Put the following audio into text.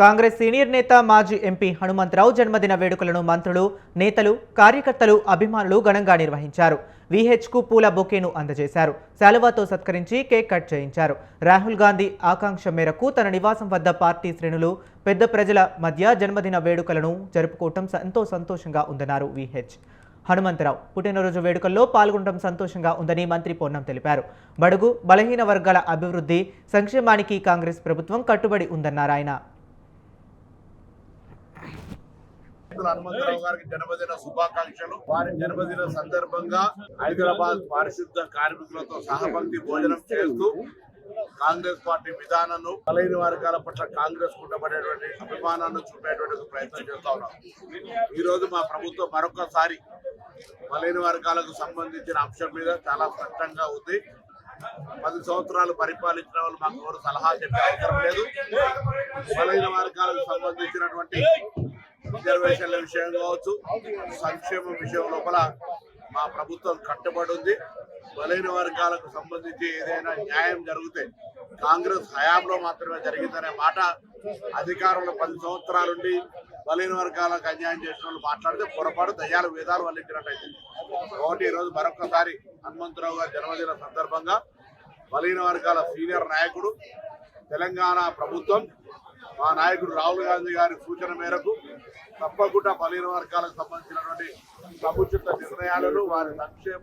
Congress senior నేత మాజీ MP Hanumantharao జన్మదిన వేడుకలను మంత్రులు నేతలు కార్యకర్తలు అభిమానులు ఘనంగా నిర్వహించారు. విహెచ్కు పూల బొకేను అందజేశారు. శాలువాతో సత్కరించి కేక్ కట్ చేయించారు. రాహుల్ గాంధీ ఆకాంక్ష మేరకు తన నివాసం వద్ద పార్టీ శ్రేణులు పెద్ద ప్రజల మధ్య జన్మదిన వేడుకలను జరుపుకోవటం ఎంతో సంతోషంగా ఉందన్నారు విహెచ్. హనుమంతరావు పుట్టినరోజు వేడుకల్లో పాల్గొనడం సంతోషంగా ఉందని మంత్రి పొన్నం తెలిపారు. బడుగు బలహీన వర్గాల అభివృద్ధి సంక్షేమానికి కాంగ్రెస్ ప్రభుత్వం కట్టుబడి ఉందన్నారు ఆయన. హనుమంతరావు గారికి జన్మదిన శుభాకాంక్షలు. వారి జన్మదిన సందర్భంగా హైదరాబాద్ పారిశుద్ధ కార్మికులతో సహపంక్తి భోజనం చేస్తూ కాంగ్రెస్ పార్టీ విధానాన్ని బలైన వర్గాల పట్ల కాంగ్రెస్ ఉండబడేటువంటి అభిమానాన్ని చూపేటువంటి ప్రయత్నం చేస్తా ఉన్నాం. ఈ రోజు మా ప్రభుత్వం మరొకసారి బలైన వర్గాలకు సంబంధించిన అంశం మీద చాలా స్పష్టంగా ఉంది. పది సంవత్సరాలు పరిపాలించిన వాళ్ళు మాకు ఎవరు సలహా చెప్పే అవసరం లేదు. బలైన వర్గాలకు సంబంధించినటువంటి రిజర్వేషన్ల విషయం కావచ్చు సంక్షేమం విషయం లోపల మా ప్రభుత్వం కట్టుబడి ఉంది. బలైన వర్గాలకు సంబంధించి ఏదైనా న్యాయం జరిగితే కాంగ్రెస్ హయాంలో మాత్రమే జరిగిందనే మాట అధికారంలో పది సంవత్సరాలుండి బలైన వర్గాలకు అన్యాయం చేసిన వాళ్ళు మాట్లాడితే పొరపాటు దయ్యాలు వేదాలు వల్లించినట్టయితే. ఒకటి ఈరోజు మరొకసారి హనుమంతరావు గారి జన్మదిన సందర్భంగా బలైన వర్గాల సీనియర్ నాయకుడు తెలంగాణ ప్రభుత్వం మా నాయకుడు రాహుల్ గాంధీ గారి సూచన మేరకు తప్పకుండా బలహీన వర్గాలకు సంబంధించినటువంటి సముచిత నిర్ణయాలను వారి సంక్షేమ